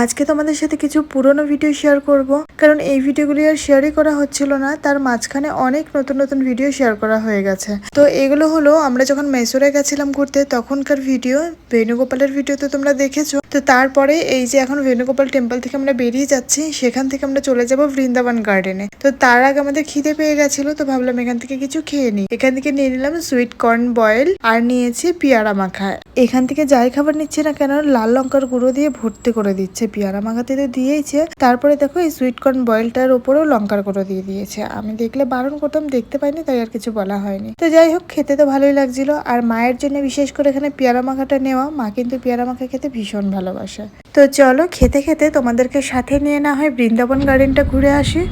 আজকে তোমাদের সাথে কিছু পুরনো ভিডিও শেয়ার করব। কারণ এই ভিডিওগুলি আর শেয়ারই করা হচ্ছিল না, তার মাঝখানে অনেক নতুন নতুন ভিডিও শেয়ার করা হয়ে গেছে। তো এগুলো হলো, আমরা যখন মেসোরে গেছিলাম ঘুরতে, তখনকার ভিডিও বেণুগোপালের ভিডিও তো তোমরা দেখেছ। তো তারপরে এই যে এখন বেণুগোপাল টেম্পল থেকে আমরা বেরিয়ে যাচ্ছি, সেখান থেকে আমরা চলে যাব বৃন্দাবন গার্ডেনে তো তার আগে আমাদের খিদে পেয়ে গেছিল, তো ভাবলাম এখান থেকে কিছু খেয়ে নিই। এখান থেকে নিয়ে নিলাম সুইট কর্ন বয়েল আর নিয়েছি পেয়ারা মাখা। এখান থেকে যাই খাবার নিচ্ছে না কেন, লাল লঙ্কার গুঁড়ো দিয়ে ভর্তি করে দিচ্ছে। পেয়ারা মাখাতে তো দিয়েইছে। তারপরে দেখো এই সুইট কর্ন বয়েলটার উপরেও লঙ্কার গুঁড়ো দিয়ে দিয়েছে। আমি দেখলে বারণ করতাম, দেখতে পাইনি, তাই আর কিছু বলা হয়নি। তো যাই হোক, খেতে তো ভালোই লাগছিল। আর মায়ের জন্য বিশেষ করে এখানে পেয়ারা মাখাটা নেওয়া, মা কিন্তু পেয়ারা মাখা খেতে ভীষণ ভালোবাসে। তো চলো খেতে খেতে তোমাদেরকে সাথে নিয়ে না হয় বৃন্দাবন গার্ডেনটা ঘুরে আসি।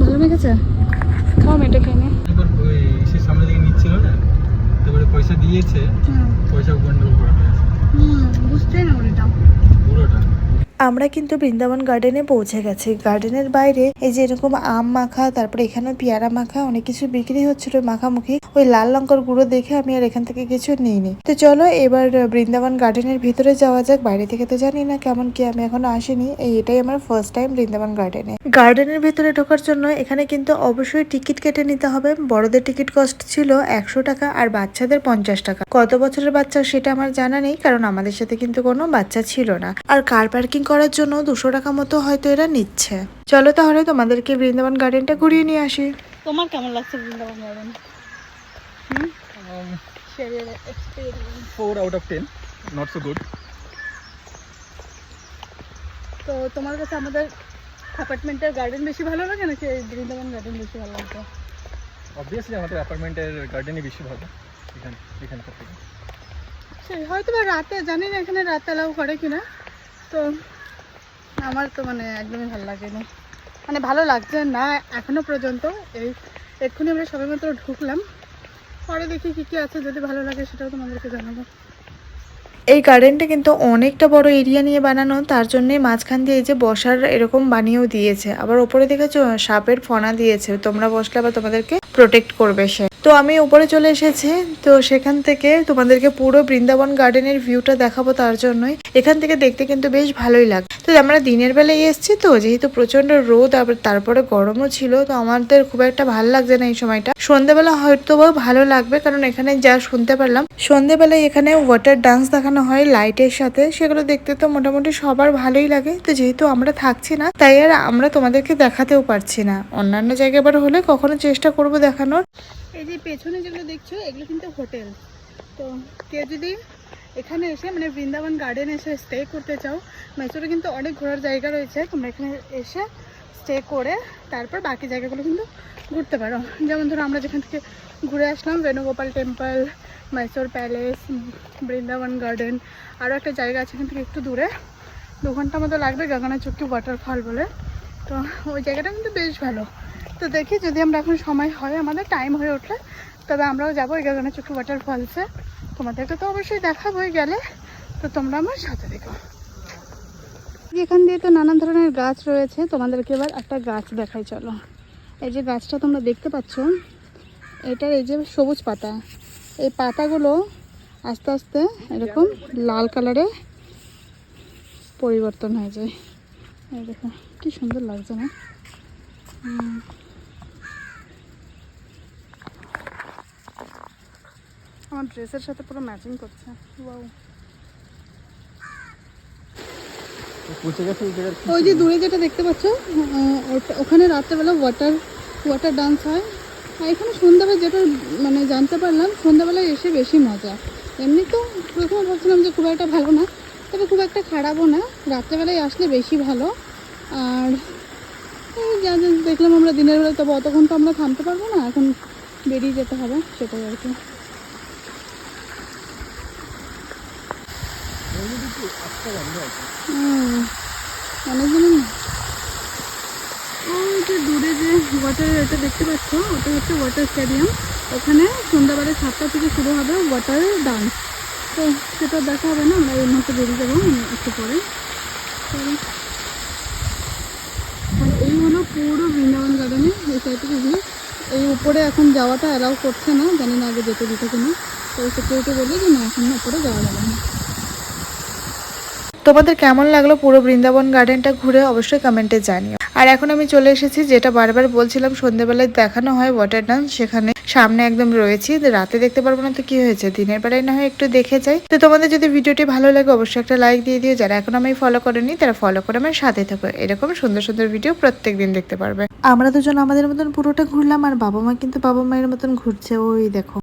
ভালো লেগেছে? খাও মেয়েটা সামনে নিচ্ছিল না? তারপরে পয়সা দিয়েছে। পয়সা গন্ডগোল করে ফেলেছে হুম বুঝতে না ওটা পুরোটা? আমরা কিন্তু বৃন্দাবন গার্ডেনে পৌঁছে গেছি। গার্ডেনের বাইরে এই যে এরকম আম মাখা, তারপরে এখানে পেয়ারা মাখা, অনেক কিছু বিক্রি হচ্ছিল মাখামুখি। ওই লাল লঙ্কার গুঁড়ো দেখে আমি আর এখান থেকে কিছু নিইনি। তো চলো এবার বৃন্দাবন গার্ডেনের ভিতরে যাওয়া যাক। বাইরে থেকে তো জানি না কেমন কি, আমি এখনও আসিনি। এই এটাই আমার ফার্স্ট টাইম বৃন্দাবন গার্ডেনে গার্ডেনের ভিতরে ঢোকার জন্য এখানে কিন্তু অবশ্যই টিকিট কেটে নিতে হবে। বড়দের টিকিট কস্ট ছিল একশো টাকা আর বাচ্চাদের পঞ্চাশ টাকা। কত বছরের বাচ্চা সেটা আমার জানা নেই, কারণ আমাদের সাথে কিন্তু কোনো বাচ্চা ছিল না। আর কার পার্কিং করার জন্য দুশো টাকা মতো হয়তো এরা নিচ্ছে। চলো তাহলে তোমাদেরকে বৃন্দাবন গার্ডেনটা ঘুরিয়ে নিয়ে আসি। তোমার কেমন লাগছে Vrindavan garden share four out of ten not so good তো তোমার কাছে আমাদের অ্যাপার্টমেন্টের গার্ডেন বেশি ভালো লাগে নাকি বৃন্দাবন গার্ডেন বেশি ভালো লাগতো অবভিয়াসলি আমাদের অ্যাপার্টমেন্টের গার্ডেনই বেশি ভালো। এখান এখানকার থেকে। সেই হয়তো বা রাতে জানি না এখানে রাতে অ্যালাউ করে কিনা। তো আমার তো মানে একদমই ভালো লাগেনি। মানে ভালো লাগছে না এখনও পর্যন্ত। এই এক্ষুনি আমরা সবাই মাত্র ঢুকলাম। পরে দেখি কি কি আছে, যদি ভালো লাগে সেটাও তোমাদেরকে জানাব। এই গার্ডেনটা কিন্তু অনেকটা বড় এরিয়া নিয়ে বানানো, তার জন্যে মাঝখান দিয়ে এই যে বসার এরকম বানিয়েও দিয়েছে। আবার ওপরে দেখেছ, সাপের ফনা দিয়েছে, তোমরা বসলে আবার তোমাদেরকে প্রোটেক্ট করবে সে। তো আমি উপরে চলে এসেছি, তো সেখান থেকে তোমাদেরকে পুরো বৃন্দাবন গার্ডেনের ভিউটা দেখাবো তার জন্যই। এখান থেকে দেখতে কিন্তু বেশ ভালোই লাগে, তো আমরা দিনের বেলায় এসেছি তো, যেহেতু প্রচণ্ড রোদ আবার তারপরে গরমও ছিল, তো আমাদের খুব একটা ভালো লাগছে না এই সময়টা। সন্ধ্যেবেলা হয়তো বা ভালো লাগবে, কারণ এখানে যা শুনতে পারলাম সন্ধ্যেবেলায় এখানে ওয়াটার ডান্স দেখানো হয় লাইটের সাথে। সেগুলো দেখতে তো মোটামুটি সবার ভালোই লাগে। তো যেহেতু আমরা থাকছি না, তাই আর আমরা তোমাদেরকে দেখাতেও পারছি না। অন্যান্য জায়গায় আবার হলে কখনো চেষ্টা করব দেখানোর। এই যে পেছনে যেগুলো দেখছ, এগুলো কিন্তু হোটেল। তো কেউ যদি এখানে এসে মানে বৃন্দাবন গার্ডেন এসে স্টে করতে চাও মেসোরে কিন্তু অনেক ঘোরার জায়গা রয়েছে। তোমরা এখানে এসে স্টে করে তারপর বাকি জায়গাগুলো কিন্তু ঘুরতে পারো। যেমন ধরো আমরা যেখান থেকে ঘুরে আসলাম Venugopal temple Mysore palace Vrindavan garden আরও একটা জায়গা আছে এখান থেকে একটু দূরে। দু ঘণ্টা মতো লাগবে গগনা চুক্তি ওয়াটারফল বলে। তো ওই জায়গাটা কিন্তু বেশ ভালো। তো দেখি যদি আমরা এখন সময় হয়, আমাদের টাইম হয়ে উঠলে তবে আমরাও যাব এই গগনা চুক্তি ওয়াটারফলসে তোমাদেরকে তো অবশ্যই দেখাবোই গেলে। তো তোমরা আমার সাথে দেখো এখান দিয়ে তো নানান ধরনের গাছ রয়েছে। তোমাদেরকে এবার একটা গাছ দেখাই, চলো। এই যে গাছটা তোমরা দেখতে পাচ্ছ, এটার এই যে সবুজ পাতা। এই পাতাগুলো আস্তে আস্তে এরকম লাল কালারে পরিবর্তন হয়ে যায়। এই দেখো, কি সুন্দর লাগছে না। আমার ড্রেসের সাথে পুরো ম্যাচিং করছে। ওয়াও পৌঁছে গেছে ওই যে দূরে যেটা দেখতে পাচ্ছ ওখানে রাত্রেবেলা ওয়াটার ওয়াটার ডান্স হয়। আর এখানে সন্ধ্যাবেলা যেটা মানে জানতে পারলাম সন্ধ্যাবেলায় এসে বেশি মজা। এমনি তো প্রথমে ভাবছিলাম যে খুব একটা ভালো না তবে খুব একটা খারাপও না। রাত্রেবেলায় আসলে বেশি ভালো। আর এই যা যা দেখলাম আমরা দিনের বেলায় তবে অতক্ষণ তো আমরা থামতে পারব না এখন বেরিয়ে যেতে হবে সেটাই আর কি হুম অনেকদিন যে দূরে যে ওয়াটার এটা দেখতে পাচ্ছ? ওটা হচ্ছে ওয়াটার স্টেডিয়াম ওখানে সন্ধ্যাবেলা সাতটা থেকে শুরু হবে ওয়াটার ডান্স তো সেটা দেখা হবে না, আমরা এই মুহূর্তে বেরিয়ে যাব একটু পরে। আর এই হলো পুরো বৃন্দাবন গার্ডেনে এই সাইড থেকে view। এই উপরে এখন যাওয়াটা অ্যালাউ করছে না, জানি না আগে যেতে দিতে কিনা। তো সিকিউরিটি বলল যে না, এখন উপরে যাওয়া যাবে না। তোমাদের কেমন লাগল পুরো বৃন্দাবন গার্ডেনটা ঘুরে অবশ্যই কমেন্টে জানিও। আর এখন আমি চলে এসেছি, যেটা বারবার বলছিলাম সন্ধ্যেবেলায় দেখানো হয় ওয়াটার ডান্স সেখানে সামনে একদম রয়েছি। রাতে দেখতে পারব না তো কি হয়েছে, দিনের বেলায় না হয় একটু দেখে যাই। তো তোমাদের যদি ভিডিওটি ভালো লাগে, অবশ্যই একটা লাইক দিয়ে দিও। যারা এখন আমি ফলো করেনি, তারা ফলো করে আমার সাথে থাকো। এরকম সুন্দর সুন্দর ভিডিও প্রত্যেক দিন দেখতে পারবে। আমরা দুজন আমাদের মতন পুরোটা ঘুরলাম, আর বাবা মা কিন্তু বাবা মায়ের মতন ঘুরছে। ওই দেখো।